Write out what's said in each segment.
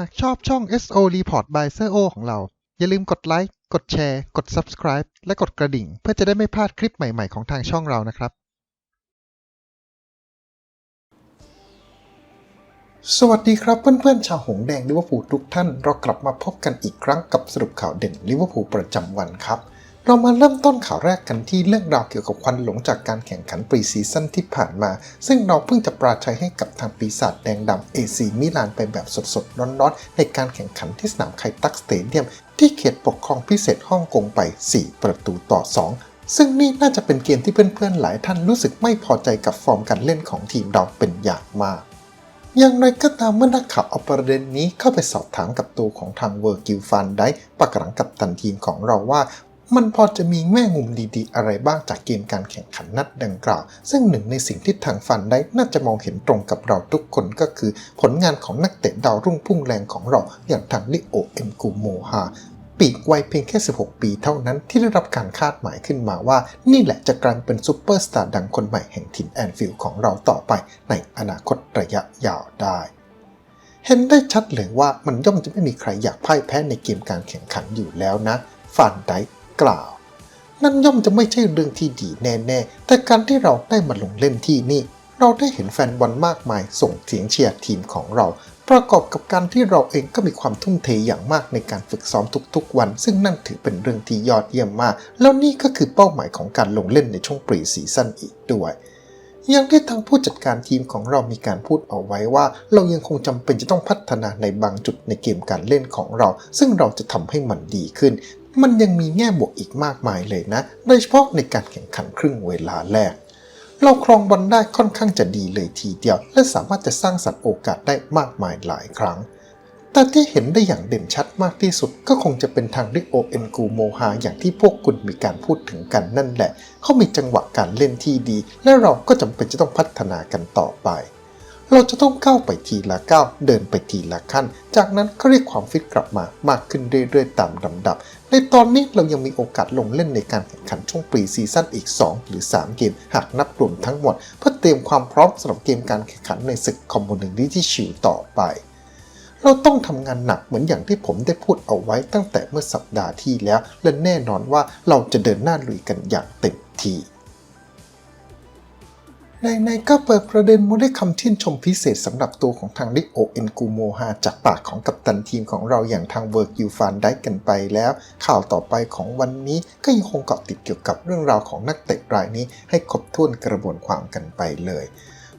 หากชอบช่อง SO Report by s e o ของเรา อย่าลืมกดไลค์ กดแชร์ กด Subscribe และกดกระดิ่ง เพื่อจะได้ไม่พลาดคลิปใหม่ ๆ ของทางช่องเรานะครับ สวัสดีครับเพื่อนๆ ชาวหงแดงลิเวอร์พูลทุกท่าน เรากลับมาพบกันอีกครั้งกับสรุปข่าวเด่นลิเวอร์พูลประจำวันครับ เรามาเริ่มต้นข่าวแรกกันที่เรื่องราวเกี่ยวกับควันหลงจากการแข่งขันปรีซีซั่นที่ผ่านมา ซึ่งเราเพิ่งจะปราชัยให้กับทางปีศาจแดงดำเอซีมิลานไปแบบสดๆร้อนๆ ในการแข่งขันที่สนามไคตักสเตเดียม ที่เขตปกครองพิเศษฮ่องกงไป 4 ประตูต่อ 2 ซึ่งนี่น่าจะเป็นเกมที่เพื่อนๆหลายท่านรู้สึกไม่พอใจกับฟอร์มการเล่นของทีมเราเป็นอย่างมากอย่างไรก็ตามเมื่อนักข่าวเอาประเด็นนี้เข้าไปสอบถามกับตัวของทางเวอร์กิลฟันได้ปากหลังกับตันทีมของเราว่า มันพอจะมีแง่มุมดีๆ อะไรบ้างจากเกมการแข่งขันนัดดังกล่าว ซึ่งหนึ่งในสิ่งที่ทางฟันได้น่าจะมองเห็นตรงกับเราทุกคนก็คือ ผลงานของนักเตะดาวรุ่งพุ่งแรงของเราอย่างทางลิโอเอ็มกูโมฮาปีกวัยเพียงแค่ 16 ปีเท่านั้นที่ได้รับการคาดหมายขึ้นมาว่า นี่แหละจะกลายเป็นซูเปอร์สตาร์ดังคนใหม่แห่งถิ่นแอนฟิลด์ของเราต่อไปในอนาคตระยะยาวได้เห็นได้ชัดเลยว่ามันย่อมจะไม่มีใครอยากพ่ายแพ้ในเกมการแข่งขันอยู่แล้วนะฟานได กล่าว นั่นย่อมจะไม่ใช่เรื่องที่ดีแน่ๆ แต่การที่เราได้มาลงเล่นที่นี่ เราได้เห็นแฟนบอลมากมายส่งเสียงเชียร์ทีมของเรา ประกอบกับการที่เราเองก็มีความทุ่มเทอย่างมากในการฝึกซ้อมทุกๆ วัน ซึ่งนั่นถือเป็นเรื่องที่ยอดเยี่ยมมาก แล้วนี่ก็คือเป้าหมายของการลงเล่นในช่วงปรีซีซั่นอีกด้วยย่างที่ทางผู้จัดการทีมของเรามีการพูดเอาไว้ว่า เรายังคงจำเป็นจะต้องพัฒนาในบางจุดในเกมการเล่นของเรา ซึ่งเราจะทำให้มันดีขึ้น มันยังมีแง่บวกอีกมากมายเลยนะ โดยเฉพาะในการแข่งขันครึ่งเวลาแรก เราครองบอลได้ค่อนข้างจะดีเลยทีเดียว และสามารถจะสร้างสรรค์โอกาสได้มากมายหลายครั้ง แต่ที่เห็นได้อย่างเด่นชัดมากที่สุด ก็คงจะเป็นทางริโอเอ็นกูโมฮาอย่างที่พวกคุณมีการพูดถึงกันนั่นแหละ เขามีจังหวะการเล่นที่ดี และเราก็จำเป็นจะต้องพัฒนากันต่อไป เราจะต้องก้าวไปทีละก้าวเดินไปทีละขั้น จากนั้นก็เรียกความฟิตกลับมามากขึ้นเรื่อยๆตามลำดับ ในตอนนี้เรายังมีโอกาสลงเล่นในการแข่งขันช่วงปรีซีซั่นอีก 2 หรือ 3 เกม หากนับรวมทั้งหมด เพื่อเตรียมความพร้อมสำหรับเกมการแข่งขันในศึกคอมมูนิตี้ชิลต่อไปเราต้องทำงานหนักเหมือนอย่างที่ผมได้พูดเอาไว้ตั้งแต่เมื่อสัปดาห์ที่แล้ว และแน่นอนว่าเราจะเดินหน้าลุยกันอย่างเต็มที่ ในในก็เปิดประเด็นมาด้วยคำชื่นชมพิเศษสำหรับตัวของทางลิโอเอ็นกูโมฮาจากปากของกัปตันทีมของเราอย่างทางเวิร์กยูฟานได้กันไปแล้ว ข่าวต่อไปของวันนี้ก็ยังคงเกาะติดเกี่ยวกับเรื่องราวของนักเตะรายนี้ให้ครบถ้วนกระบวนความกันไปเลย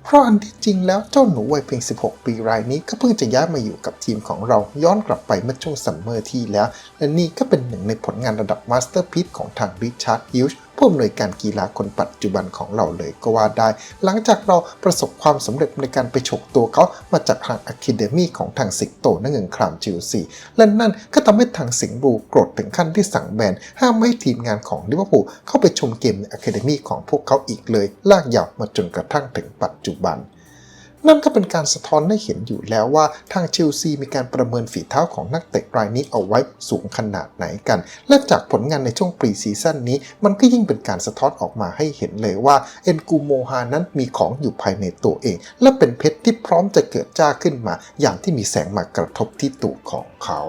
เพราะอันที่จริงแล้วเจ้าหนูวัยเพียง 16 ปีรายนี้ก็เพิ่งจะย้ายมาอยู่กับทีมของเราย้อนกลับไปเมื่อช่วงซัมเมอร์ที่แล้ว และนี่ก็เป็นหนึ่งในผลงานระดับมาสเตอร์พีซของทางริชาร์ดฮิลช์ ผู้อำนวยการกีฬาคนปัจจุบันของเราเลยก็ว่าได้ หลังจากเราประสบความสำเร็จในการไปฉกตัวเขามาจากทางอะคาเดมี่ของทางสิงโตนั่นเงินครามจิวซีและนั่นก็ทำให้ทางสิงห์บูโกรธถึงขั้นที่สั่งแบนห้ามไม่ให้ทีมงานของลิเวอร์พูลเข้าไปชมเกมในอะคาเดมี่ของพวกเขาอีกเลย ลากยาวมาจนกระทั่งถึงปัจจุบัน นั่นก็เป็นการสะท้อนให้เห็นอยู่แล้วว่าทางเชลซีมีการประเมินฝีเท้าของนักเตะรายนี้เอาไว้สูงขนาดไหนกัน และจากผลงานในช่วงปรีซีซั่นนี้ มันก็ยิ่งเป็นการสะท้อนออกมาให้เห็นเลยว่าเอ็นกูโมฮานั้นมีของอยู่ภายในตัวเอง และเป็นเพชรที่พร้อมจะเกิดจ้าขึ้นมา อย่างที่มีแสงมากระทบที่ตัวของเขา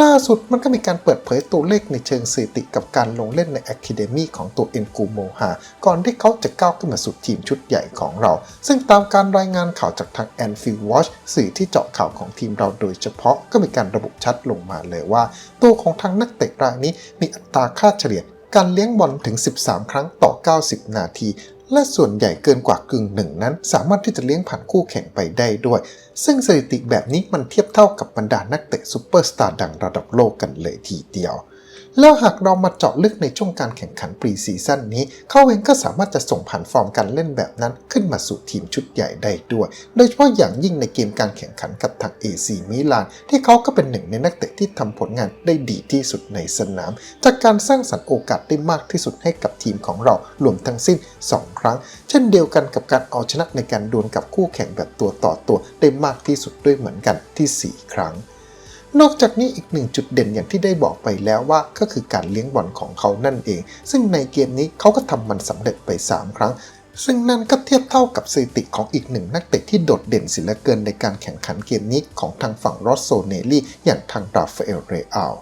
ล่าสุดมันก็มีการเปิดเผยตัวเลขในเชิงสถิติกับการลงเล่นใน Academy ของตัวเอ็นกูโมฮาก่อนที่เขาจะก้าวขึ้นมาสู่ทีมชุดใหญ่ของเรา ซึ่งตามการรายงานข่าวจากทาง Anfield Watch สื่อที่เจาะข่าวของทีมเราโดยเฉพาะก็มีการระบุชัดลงมาเลยว่า ตัวของทางนักเตะรายนี้มีอัตราค่าเฉลี่ยการเลี้ยงบอลถึง 13 ครั้งต่อ 90 นาที และส่วนใหญ่เกินกว่ากึ่งหนึ่งนั้น สามารถที่จะเลี้ยงผ่านคู่แข่งไปได้ด้วย ซึ่งสถิติแบบนี้มันเทียบเท่ากับบรรดานักเตะซูเปอร์สตาร์ดังระดับโลกกันเลยทีเดียว แล้วหากเรามาเจาะลึกในช่วงการแข่งขันปรีซีซั่นนี้เขาเองก็สามารถจะส่งผ่านฟอร์มการเล่นแบบนั้นขึ้นมาสู่ทีมชุดใหญ่ได้ด้วย โดยเฉพาะอย่างยิ่งในเกมการแข่งขันกับทาง AC มิลานที่เขาก็เป็นหนึ่งในนักเตะที่ทำผลงานได้ดีที่สุดในสนาม จากการสร้างสรรค์โอกาสได้มากที่สุดให้กับทีมของเรารวมทั้งสิ้น 2 ครั้ง เช่นเดียวกันกับการเอาชนะในการดวลกับคู่แข่งแบบตัวต่อตัวได้มากที่สุดด้วยเหมือนกันที่ 4 ครั้ง นอกจากนี้อีกหนึ่งจุดเด่นอย่างที่ได้บอกไปแล้วว่าก็คือการเลี้ยงบอลของเขานั่นเอง ซึ่งในเกมนี้เขาก็ทำมันสำเร็จไป 3 ครั้งซึ่งนั่นก็เทียบเท่ากับสถิติของอีกหนึ่งนักเตะที่โดดเด่นเสิลเกินในการแข่งขันเกมนี้ของทางฝั่งรอสโซเนลลี่อย่างทางราฟาเอลเรอัล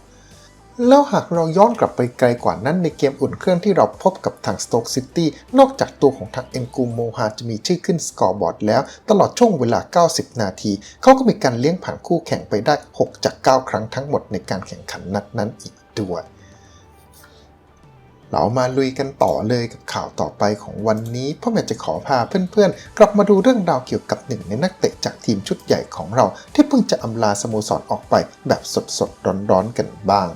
แล้วหากเราย้อนกลับไปไกลกว่านั้นในเกมอุ่นเครื่องที่เราพบกับทางสโต๊กซิตี้นอกจากตัวของทางเอ็นกูโมฮาจะมีชื่อขึ้นสกอร์บอร์ดแล้ว ตลอดช่วงเวลา 90 นาที เขาก็มีการเลี้ยงผ่านคู่แข่งไปได้ 6 จาก 9 ครั้งทั้งหมดในการแข่งขันนัดนั้นอีกด้วยเรามาลุยกันต่อเลยกับข่าวต่อไปของวันนี้เพราะอยากจะขอพาเพื่อนๆ กลับมาดูเรื่องราวเกี่ยวกับหนึ่งในนักเตะจากทีมชุดใหญ่ของเรา ที่เพิ่งจะอำลาสโมสรออกไปแบบสดๆ ร้อนๆกันบ้าง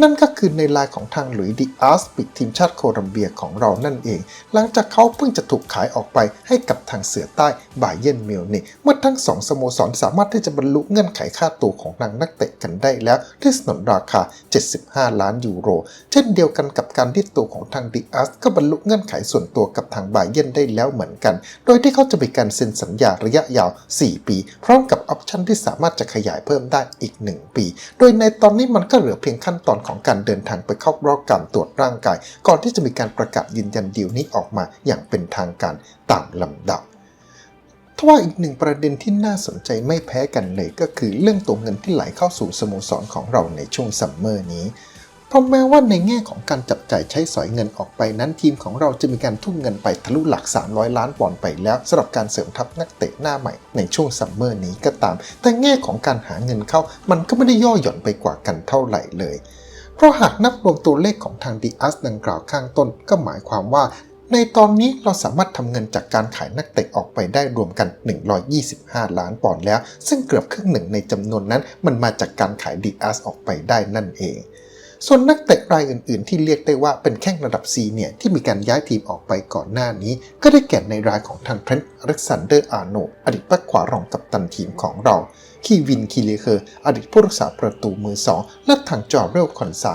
นั่นก็คือในลายของทางหลุยดิอาสปิกทีมชาติโคลัมเบียของเรานั่นเอง หลังจากเขาเพิ่งจะถูกขายออกไปให้กับทางเสือใต้บาเยนมิวนิกเมื่อทั้งสองสโมสรสามารถที่จะบรรลุเงื่อนไขค่าตัวของนางนักเตะกันได้แล้วที่สนนราคา 75 ล้านยูโร เช่นเดียวกันกับการที่ตัวของทางดิอาสก็บรรลุเงื่อนไขส่วนตัวกับทางบาเยนได้แล้วเหมือนกัน โดยที่เขาจะมีการเซ็นสัญญาระยะยาว 4 ปี พร้อมกับออปชั่นที่สามารถจะขยายเพิ่มได้อีก 1 ปี โดยในตอนนี้มันก็เหลือเพียงขั้นตอนของการเดินทางไปเข้ารอบการตรวจร่างกาย ก่อนที่จะมีการประกาศยืนยันดีลนี้ออกมาอย่างเป็นทางการตามลำดับทว่าอีกหนึ่งประเด็นที่น่าสนใจไม่แพ้กันเลยก็คือเรื่องตัวเงินที่ไหลเข้าสู่สโมสรของเราในช่วงซัมเมอร์นี้เพราะแม้ว่าในแง่ของการจับจ่ายใช้สอยเงินออกไปนั้นทีมของเราจะมีการทุ่มเงินไปทะลุหลัก 300 ล้านปอนด์ไปแล้วสำหรับการเสริมทัพนักเตะหน้าใหม่ในช่วงซัมเมอร์นี้ก็ตาม แต่แง่ของการหาเงินเข้ามันก็ไม่ได้ย่อหย่อนไปกว่ากันเท่าไหร่เลย ราะหากนับรวมตัวเลขของทางดีอัสดังกล่าวข้างต้นก็หมายความว่า ในตอนนี้เราสามารถทำเงินจากการขายนักเตะออกไปได้รวมกัน 125 ล้านปอนด์แล้ว ซึ่งเกือบครึ่งหนึ่งในจำนวนนั้นมันมาจากการขายดีอัสออกไปได้นั่นเอง ส่วนนักเตะรายอื่น ๆ ที่เรียกได้ว่าเป็นแข้งระดับ C เนี่ยที่มีการย้ายทีมออกไปก่อนหน้านี้ ก็ได้แก่ในรายของทางเทรนต์อเล็กซานเดอร์อาร์โนอดีตปักขวารองกัปตันทีมของเราคีวินคีเลเคอร์อดีตผู้รักษาประตูมือสองและทางจอร์เรลคอนซา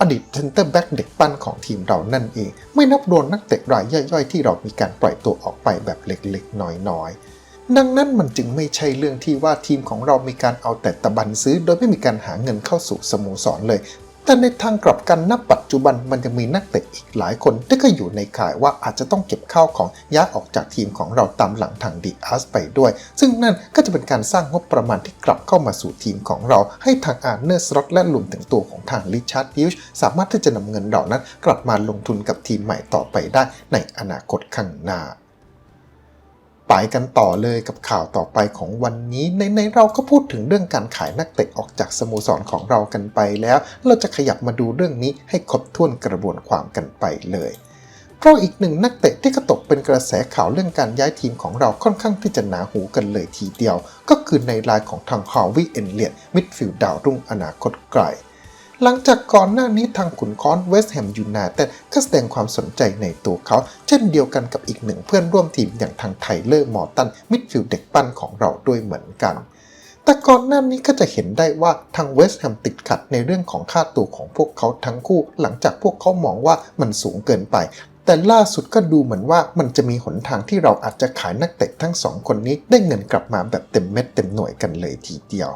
อดีตเซนเตอร์แบ็กเด็กปั้นของทีมเรานั่นเอง ไม่นับรวมนักเตะรายย่อยๆ ที่เรามีการปล่อยตัวออกไปแบบเล็กๆ น้อยๆ ดังนั้นมันจึงไม่ใช่เรื่องที่ว่าทีมของเรามีการเอาแต่ตะบันซื้อ โดยไม่มีการหาเงินเข้าสู่สโมสรเลย แต่ในทางกลับกันณปัจจุบันมันยังมีนักเตะอีกหลายคนที่ก็อยู่ในข่ายว่าอาจจะต้องเก็บข้าวของย้ายออกจากทีมของเราตามหลังทางดีอาร์สไปด้วย ซึ่งนั่นก็จะเป็นการสร้างงบประมาณที่กลับเข้ามาสู่ทีมของเรา ให้ทางอาร์เนอร์สล็อตและรวมถึงตัวของทางลิชาร์ดฮิลช์สามารถที่จะนำเงินเหล่านั้น กลับมาลงทุนกับทีมใหม่ต่อไปได้ในอนาคตข้างหน้า ไปกันต่อเลยกับข่าวต่อไปของวันนี้ ในในเราก็พูดถึงเรื่องการขายนักเตะออกจากสโมสรของเรากันไปแล้ว เราจะขยับมาดูเรื่องนี้ให้ครบถ้วนกระบวนความกันไปเลยเพราะอีกหนึ่งนักเตะที่ก็ตกเป็นกระแสข่าวเรื่องการย้ายทีมของเราค่อนข้างที่จะหนาหูกันเลยทีเดียว ก็คือในรายของทางฮาวิเอนเลียนมิดฟิลด์ดาวรุ่งอนาคตไกล หลังจากก่อนหน้านี้ทางขุนค้อนเวสต์แฮมยูไนเต็ดก็แสดงความสนใจในตัวเขา เช่นเดียวกันกับอีกหนึ่งเพื่อนร่วมทีมอย่างทางไทเลอร์มอร์ตันมิดฟิลด์เด็กปั้นของเราด้วยเหมือนกัน แต่ก่อนหน้านี้ก็จะเห็นได้ว่าทางเวสต์แฮมติดขัดในเรื่องของค่าตัวของพวกเขาทั้งคู่ หลังจากพวกเขามองว่ามันสูงเกินไปแต่ล่าสุดก็ดูเหมือนว่ามันจะมีหนทางที่เราอาจจะขายนักเตะทั้งสองคนนี้ได้เงินกลับมาแบบเต็มเม็ดเต็มหน่วยกันเลยทีเดียว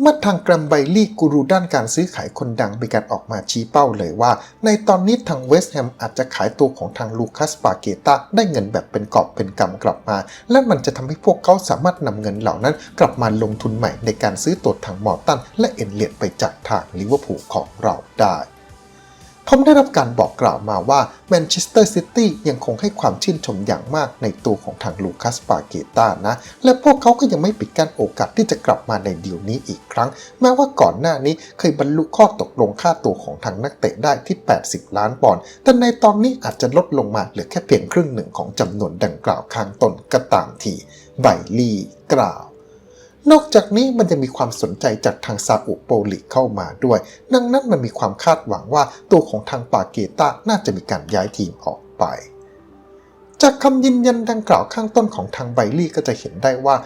เมื่อทางกรัมไบลี่กูรูด้านการซื้อขายคนดังมีการออกมาชี้เป้าเลยว่า ในตอนนี้ทางเวสต์แฮมอาจจะขายตัวของทางลูคัสปาเกตาได้เงินแบบเป็นกอบเป็นกำกลับมา และมันจะทำให้พวกเขาสามารถนำเงินเหล่านั้น กลับมาลงทุนใหม่ในการซื้อตัวทางมอร์ตันและเอ็นเลียดไปจากทางลิเวอร์พูลของเราได้ ผมได้รับการบอกกล่าวมาว่าแมนเชสเตอร์ซิตี้ยังคงให้ความชื่นชมอย่างมากในตัวของทางลูคัสปาเกตานะ และพวกเขาก็ยังไม่ปิดกั้นโอกาสที่จะกลับมาในเดีลนี้อีกครั้ง แม้ว่าก่อนหน้านี้เคยบรรลุข้อตกลงค่าตัวของทางนักเตะได้ที่ 80 ล้านปอนด์แต่ในตอนนี้อาจจะลดลงมาเหลือแค่เพียงครึ่งหนึ่งของจำนวนดังกล่าวข้างต้นก็ตามทีไบลี่กล่าว นอกจากนี้มันจะมีความสนใจจากทางซาอุโปลิเข้ามาด้วย ดังนั้นมันมีความคาดหวังว่าตัวของทางปาเกตาน่าจะมีการย้ายทีมออกไป จากคำยืนยันดังกล่าวข้างต้นของทางไบลี่ก็จะเห็นได้ว่า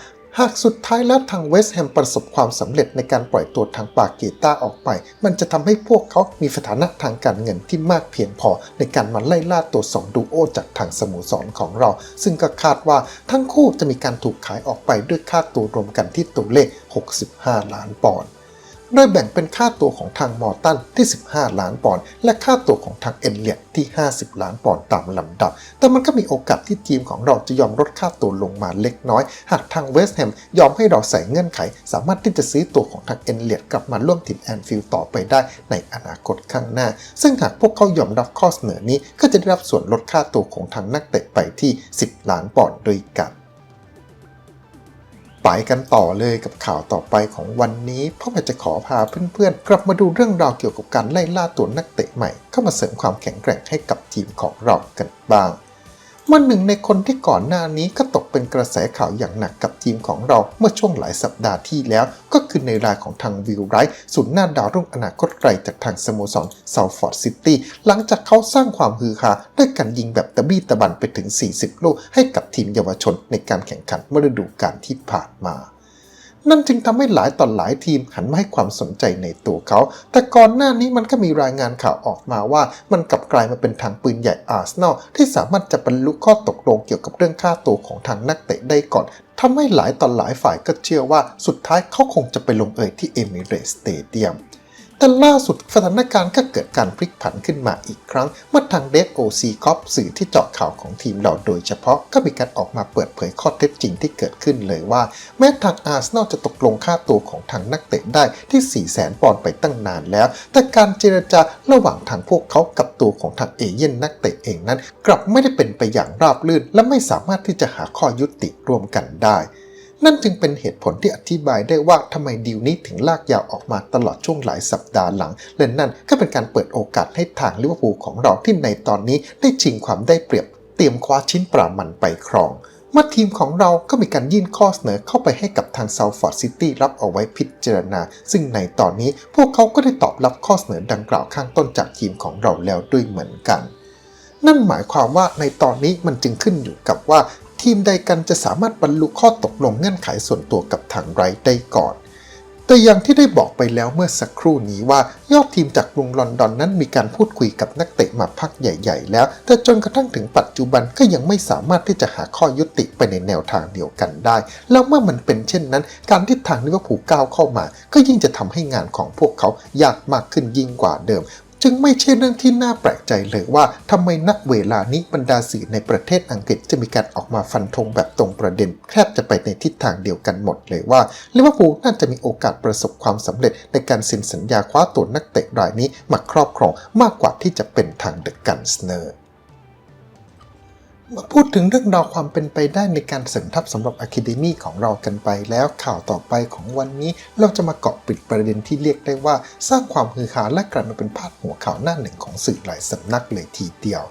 หากสุดท้ายแล้วทางเวสต์แฮมประสบความสำเร็จในการปล่อยตัวทางปาเกตาออกไป มันจะทำให้พวกเขามีสถานะทางการเงินที่มากเพียงพอ ในการมาไล่ล่าตัวสองดูโอจากทางสโมสรของเรา ซึ่งก็คาดว่าทั้งคู่จะมีการถูกขายออกไปด้วยค่าตัวรวมกันที่ตัวเลข 65 ล้านปอนด์ โดยแบ่งเป็นค่าตัวของทางมอร์ตันที่ 15 ล้านปอนด์และค่าตัวของทางเอ็นเลียตที่ 50 ล้านปอนด์ตามลำดับ แต่มันก็มีโอกาสที่ทีมของเราจะยอมลดค่าตัวลงมาเล็กน้อย หากทางเวสต์แฮมยอมให้เราใส่เงื่อนไข สามารถที่จะซื้อตัวของทางเอ็นเลียตกลับมาร่วมทีมแอนฟิลด์ต่อไปได้ในอนาคตข้างหน้า ซึ่งหากพวกเขายอมรับข้อเสนอนี้ก็จะได้รับส่วนลดค่าตัวของทางนักเตะไปที่ 10 ล้านปอนด์ด้วยกัน ไปกันต่อเลยกับข่าวต่อไปของวันนี้พ่อแม่จะขอพาเพื่อนๆ กลับมาดูเรื่องราวเกี่ยวกับการไล่ล่าตัวนักเตะใหม่ เข้ามาเสริมความแข็งแกร่งให้กับทีมของเรากันบ้าง เมื่อหนึ่งในคนที่ก่อนหน้านี้ก็ตกเป็นกระแสข่าวอย่างหนักกับทีมของเราเมื่อช่วงหลายสัปดาห์ที่แล้ว ก็คือในรายของทางวิลไรท์ศูนย์หน้าดาวรุ่งอนาคตไกลจากทางสโมสรเซาฟอร์ดซิตี้หลังจากเขาสร้างความฮือฮาด้วยการยิงแบบตะบี้ตะบันไปถึง 40 ลูกให้กับทีมเยาวชนในการแข่งขันเมื่อฤดูกาลที่ผ่านมา นั่นจึงทำให้หลายต่อหลายทีมหันมาให้ความสนใจในตัวเขา แต่ก่อนหน้านี้มันก็มีรายงานข่าวออกมาว่า มันกลับกลายมาเป็นทางปืนใหญ่อาร์เซนอลที่สามารถจะบรรลุข้อตกลงเกี่ยวกับเรื่องค่าตัวของทางนักเตะได้ก่อนทำให้หลายต่อหลายฝ่ายก็เชื่อว่าสุดท้ายเขาคงจะไปลงเอยที่เอมิเรตสเตเดียม แต่ล่าสุดสถานการณ์ก็เกิดการพลิกผันขึ้นมาอีกครั้ง เมื่อทางเดฟโอซีคอปสื่อที่เจาะข่าวของทีมเราโดยเฉพาะก็มีการออกมาเปิดเผยข้อเท็จจริงที่เกิดขึ้นเลยว่า แม้ทางอาร์เซนอลจะตกลงค่าตัวของทางนักเตะได้ที่ 4 0 0แสนปอนด์ไปตั้งนานแล้ว แต่การเจรจาระหว่างทางพวกเขากับตัวของทางเอเย่นนักเตะเองนั้น กลับไม่ได้เป็นไปอย่างราบรื่น และไม่สามารถที่จะหาข้อยุติร่วมกันได้ นั่นจึงเป็นเหตุผลที่อธิบายได้ว่าทำไมดีลนี้ถึงลากยาวออกมาตลอดช่วงหลายสัปดาห์หลัง และนั่นก็เป็นการเปิดโอกาสให้ทางลิเวอร์พูลของเราที่ในตอนนี้ได้ชิงความได้เปรียบ เตรียมคว้าชิ้นปรามันไปครองเมื่อทีมของเราก็มีการยื่นข้อเสนอเข้าไปให้กับทาง Southford City รับเอาไว้พิจารณา ซึ่งในตอนนี้พวกเขาก็ได้ตอบรับข้อเสนอดังกล่าวข้างต้นจากทีมของเราแล้วด้วยเหมือนกัน นั่นหมายความว่าในตอนนี้มันจึงขึ้นอยู่กับว่า ทีมใดกันจะสามารถบรรลุข้อตกลงเงื่อนไขส่วนตัวกับทางไรได้ก่อน แต่อย่างที่ได้บอกไปแล้วเมื่อสักครู่นี้ว่ายอดทีมจากกรุงลอนดอนนั้นมีการพูดคุยกับนักเตะมาพักใหญ่ ๆ แล้ว แต่จนกระทั่งถึงปัจจุบันก็ยังไม่สามารถที่จะหาข้อยุติไปในแนวทางเดียวกันได้ แล้วเมื่อมันเป็นเช่นนั้น การที่ทางลิเวอร์พูลก้าวเข้ามา ก็ยิ่งจะทำให้งานของพวกเขายากมากขึ้นยิ่งกว่าเดิม จึงไม่ใช่เรื่องที่น่าแปลกใจเลยว่าทำไมนักเวลานี้บรรดาสื่อในประเทศอังกฤษจะมีการออกมาฟันธงแบบตรงประเด็นแทบจะไปในทิศทางเดียวกันหมดเลยว่าลิเวอร์พูลน่าจะมีโอกาสประสบความสำเร็จในการเซ็นสัญญาคว้าตัวนักเตะรายนี้มาครอบครองมากกว่าที่จะเป็นทางเดอะกันสเนอร์ มาพูดถึงเรื่องราวความเป็นไปได้ในการเสริมทัพสำหรับอะคาเดมีของเรากันไปแล้วข่าวต่อไปของวันนี้เราจะมาเกาะปิดประเด็นที่เรียกได้ว่า สร้างความฮือฮาและกลายมาเป็นพาดหัวข่าวหน้าหนึ่งของสื่อหลายสำนักเลยทีเดียว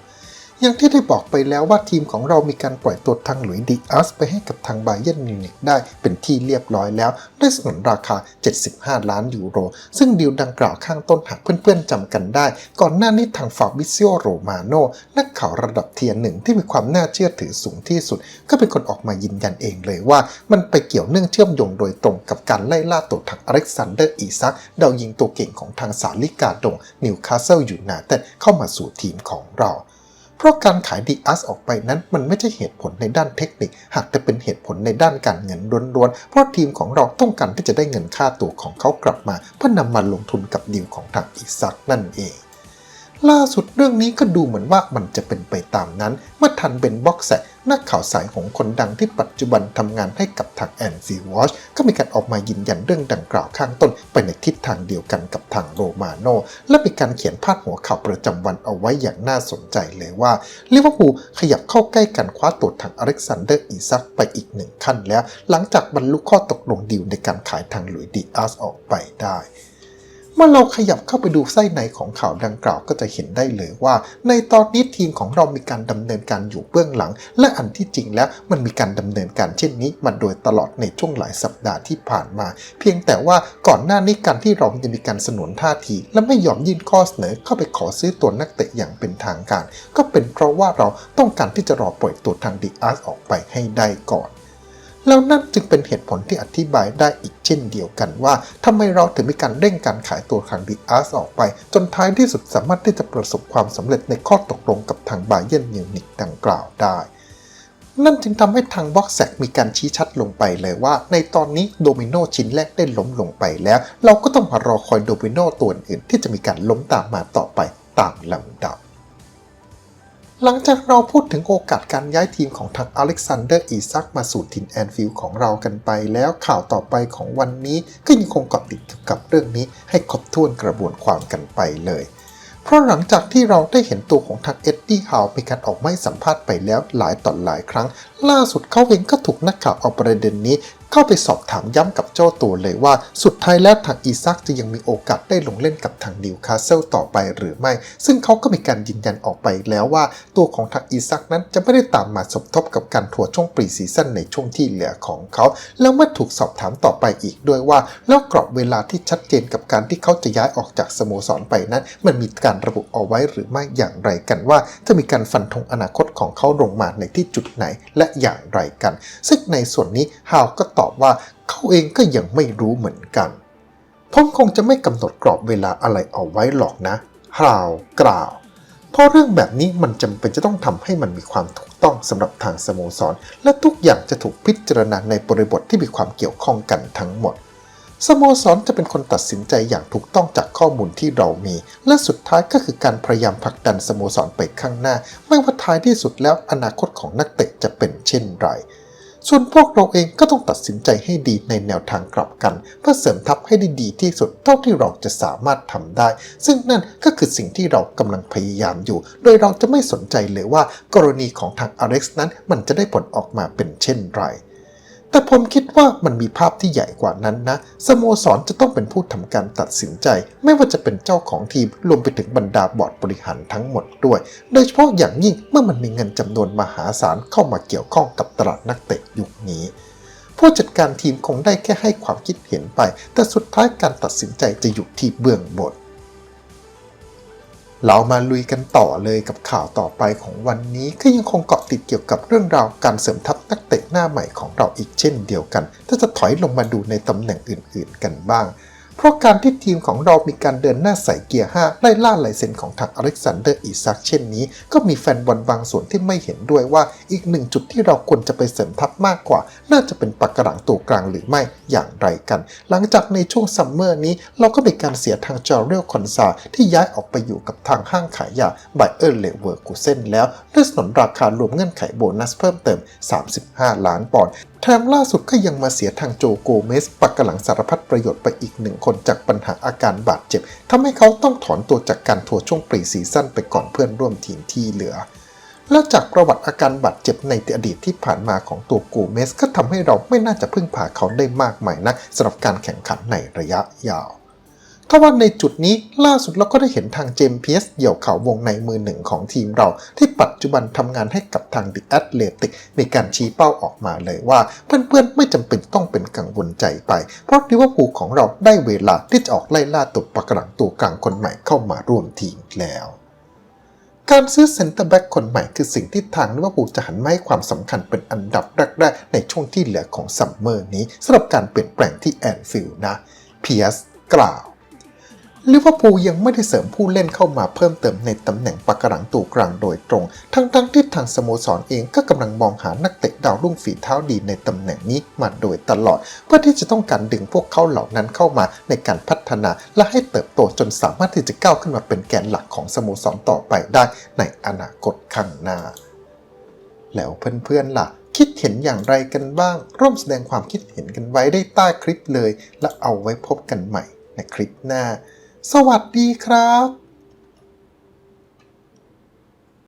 อย่างที่ได้บอกไปแล้วว่าทีมของเรามีการปล่อยตัวทางหลุยดิอัสไปให้กับทางไบเยนมิวนิกได้เป็นที่เรียบร้อยแล้วได้สนนราคา 75 ล้านยูโร ซึ่งดีลดังกล่าวข้างต้นหากเพื่อนๆจำกันได้ ก่อนหน้านี้ทางฟาบิซิโอโรมาโนนักข่าวระดับเทียร์หนึ่งที่มีความน่าเชื่อถือสูงที่สุด ก็เป็นคนออกมายืนยันเองเลยว่า มันไปเกี่ยวเนื่องเชื่อมโยงโดยตรงกับการไล่ล่าตัวทางอเล็กซานเดอร์อีซักดาวยิงตัวเก่งของทางสาลิกาดงนิวคาสเซิลยูไนเต็ดเข้ามาสู่ทีมของเรา เพราะการขายดีอัสออกไปนั้นมันไม่ใช่เหตุผลในด้านเทคนิค หากแต่เป็นเหตุผลในด้านการเงินล้วนๆ เพราะทีมของเราต้องการที่จะได้เงินค่าตัวของเขากลับมา เพื่อนำมาลงทุนกับดีลของทางอีซักนั่นเอง ล่าสุดเรื่องนี้ก็ดูเหมือนว่ามันจะเป็นไปตามนั้น เมื่อทันเบนบ็อกแซนักข่าวสายของคนดังที่ปัจจุบันทำงานให้กับทางแอนซีวอชก็มีการออกมายืนยันเรื่องดังกล่าวข้างต้น ไปในทิศทางเดียวกันกับทางโรมาโน และมีการเขียนพาดหัวข่าวประจำวันเอาไว้อย่างน่าสนใจเลยว่าลิเวอร์พูลขยับเข้าใกล้การคว้าตัวทางอเล็กซานเดอร์อีซักไปอีกหนึ่งขั้นแล้ว หลังจากบรรลุข้อตกลงดีลในการขายทางหลุยดีอาสออกไปได้ มื่อเราขยับเข้าไปดูไส้ในของข่าวดังกล่าวก็จะเห็นได้เลยว่า ในตอนนี้ทีมของเรามีการดำเนินการอยู่เบื้องหลัง และอันที่จริงแล้วมันมีการดำเนินการเช่นนี้มาโดยตลอดในช่วงหลายสัปดาห์ที่ผ่านมา เพียงแต่ว่าก่อนหน้านี้การที่เราจะมีการสนวนท่าที และไม่ยอมยื่นข้อเสนอเข้าไปขอซื้อตัวนักเตะอย่างเป็นทางการ ก็เป็นเพราะว่าเราต้องการที่จะรอปล่อยตัวทางดีอาร์ออกไปให้ได้ก่อน แล้วนั่นจึงเป็นเหตุผลที่อธิบายได้อีกเช่นเดียวกันว่าทำไมเราถึงมีการเร่งการขายตัวทางดีอาร์สออกไป จนท้ายที่สุดสามารถที่จะประสบความสำเร็จในข้อตกลงกับทางบาเยนมิวนิกดังกล่าวได้ นั่นจึงทำให้ทางบ็อกแซกมีการชี้ชัดลงไปเลยว่า ในตอนนี้โดมิโนชิ้นแรกได้ล้มลงไปแล้ว เราก็ต้องมารอคอยโดมิโนตัวอื่นที่จะมีการล้มตามมาต่อไปตามลำดับ หลังจากเราพูดถึงโอกาสการย้ายทีมของทางอเล็กซานเดอร์อีซักมาสู่ทินแอนฟิลด์ของเรากันไปแล้วข่าวต่อไปของวันนี้ก็ยังคงเกาะติดเกี่ยวกับเรื่องนี้ให้ครบถ้วนกระบวนความกันไปเลย เพราะหลังจากที่เราได้เห็นตัวของทางเอ็ดดี้ฮาวมีการออกไม่สัมภาษณ์ไปแล้วหลายต่อหลายครั้ง ล่าสุดเขาเองก็ถูกนักข่าวเอาประเด็นนี้ เข้าไปสอบถามย้ำกับเจ้าตัวเลยว่า สุดท้ายแล้วทางอีซักจะยังมีโอกาสได้ลงเล่นกับทางนิวคาสเซิลต่อไปหรือไม่ ซึ่งเขาก็มีการยืนยันออกไปแล้วว่า ตัวของทางอีซักนั้นจะไม่ได้ตามมาสมทบกับการทัวร์ช่วงปรีซีซั่นในช่วงที่เหลือของเขา แล้วเมื่อถูกสอบถามต่อไปอีกด้วยว่า แล้วกรอบเวลาที่ชัดเจนกับการที่เขาจะย้ายออกจากสโมสรไปนั้น มันมีการระบุเอาไว้หรือไม่อย่างไรกันว่า จะมีการฟันธงอนาคตของเขาลงมาในที่จุดไหน และอย่างไรกัน ซึ่งในส่วนนี้ฮาวก็ตอบว่าเขาเองก็ยังไม่รู้เหมือนกัน ผมคงจะไม่กำหนดกรอบเวลาอะไรเอาไว้หรอกนะฮาวกล่าว เพราะเรื่องแบบนี้มันจำเป็นจะต้องทำให้มันมีความถูกต้องสำหรับทางสโมสร และทุกอย่างจะถูกพิจารณาในบริบทที่มีความเกี่ยวข้องกันทั้งหมด สโมสรจะเป็นคนตัดสินใจอย่างถูกต้องจากข้อมูลที่เรามี และสุดท้ายก็คือการพยายามผลักดันสโมสรไปข้างหน้า ไม่ว่าท้ายที่สุดแล้วอนาคตของนักเตะจะเป็นเช่นไร ส่วนพวกเราเองก็ต้องตัดสินใจให้ดีในแนวทางกลับกัน เพื่อเสริมทัพให้ได้ดีที่สุดเท่าที่เราจะสามารถทำได้ ซึ่งนั่นก็คือสิ่งที่เรากำลังพยายามอยู่ โดยเราจะไม่สนใจเลยว่า กรณีของทางอเล็กซ์นั้นมันจะได้ผลออกมาเป็นเช่นไร แต่ผมคิดว่ามันมีภาพที่ใหญ่กว่านั้นนะ สโมสรจะต้องเป็นผู้ทำการตัดสินใจ ไม่ว่าจะเป็นเจ้าของทีมรวมไปถึงบรรดาบอร์ดบริหารทั้งหมดด้วย โดยเฉพาะอย่างยิ่งเมื่อมันมีเงินจำนวนมหาศาลเข้ามาเกี่ยวข้องกับตลาดนักเตะยุคนี้ผู้จัดการทีมคงได้แค่ให้ความคิดเห็นไป แต่สุดท้ายการตัดสินใจจะอยู่ที่เบื้องบน เรามาลุยกันต่อเลยกับข่าวต่อไปของวันนี้ก็ยังคงเกาะติดเกี่ยวกับเรื่องราวการเสริมทัพนักเตะหน้าใหม่ของเราอีกเช่นเดียวกัน ถ้าจะถอยลงมาดูในตำแหน่งอื่นๆกันบ้าง เพราะการที่ ทีมของเรามีการเดินหน้าใส่เกียร์ 5 ไล่ล่าลายเซ็นของทางอเล็กซานเดอร์อีซักเช่นนี้ ก็มีแฟนบอลบางส่วนที่ไม่เห็นด้วยว่าอีกหนึ่งจุดที่เราควรจะไปเสริมทัพมากกว่า น่าจะเป็นปากกระหลังตัวกลางหรือไม่อย่างไรกัน หลังจากในช่วงซัมเมอร์นี้ เราก็มีการเสียทางจอร์เรียลคอนซาที่ย้ายออกไปอยู่กับทางห้างขายยาไบเออร์เลเวอร์กูเซนแล้วด้วยสนนราคารวมเงื่อนไขโบนัสเพิ่มเติม 35 ล้านปอนด์แถมล่าสุดก็ยังมาเสียทางโจโกเมสปักกระหลังสารพัดประโยชน์ไปอีกหนึ่งคนจากปัญหาอาการบาดเจ็บทำให้เขาต้องถอนตัวจากการทัวร์ช่วงปรีซีซั่นไปก่อนเพื่อนร่วมทีมที่เหลือ แล้วจากประวัติอาการบาดเจ็บในอดีตที่ผ่านมาของตัวกูเมส ก็ทำให้เราไม่น่าจะพึ่งพาเขาได้มากมายนักสำหรับการแข่งขันในระยะยาว ทว่าในจุดนี้ล่าสุดเราก็ได้เห็นทางเจมส์เพียสเดี่ยวเขาวงในมือหนึ่งของทีมเรา ที่ปัจจุบันทำงานให้กับทางดิแอตเลติกมีการชี้เป้าออกมาเลยว่า เพื่อนๆไม่จำเป็นต้องเป็นกังวลใจไป เพราะลิเวอร์พูลของเราได้เวลาที่จะออกไล่ล่าตัวประหลังตัวกลางคนใหม่เข้ามาร่วมทีมแล้วการซื้อเซนเตอร์แบ็กคนใหม่คือสิ่งที่ทางลิเวอร์พูลจะหันมาให้ความสำคัญเป็นอันดับแรกๆในช่วงที่เหลือของซัมเมอร์นี้สำหรับการเปลี่ยนแปลงที่แอนฟิลด์นะเพียสกล่าว ลิเวอร์พูลยังไม่ได้เสริมผู้เล่นเข้ามาเพิ่มเติมในตำแหน่งปากกระหลังตัวกลางโดยตรง ทั้งๆทที่ทางสโมสรเองก็กำลังมองหานักเตะดาวรุ่งฝีเท้าดีในตำแหน่งนี้มาโดยตลอด เพื่อที่จะต้องการดึงพวกเขาเหล่านั้นเข้ามาในการพัฒนา และให้เติบโตจนสามารถที่จะก้าวขึ้นมาเป็นแกนหลักของสโมสรต่อไปได้ในอนาคตข้างหน้า แล้วเพื่อนๆล่ะคิดเห็นอย่างไรกันบ้าง ร่วมแสดงความคิดเห็นกันไว้ได้ใต้คลิปเลย และเอาไว้พบกันใหม่ในคลิปหน้า สวัสดีครับ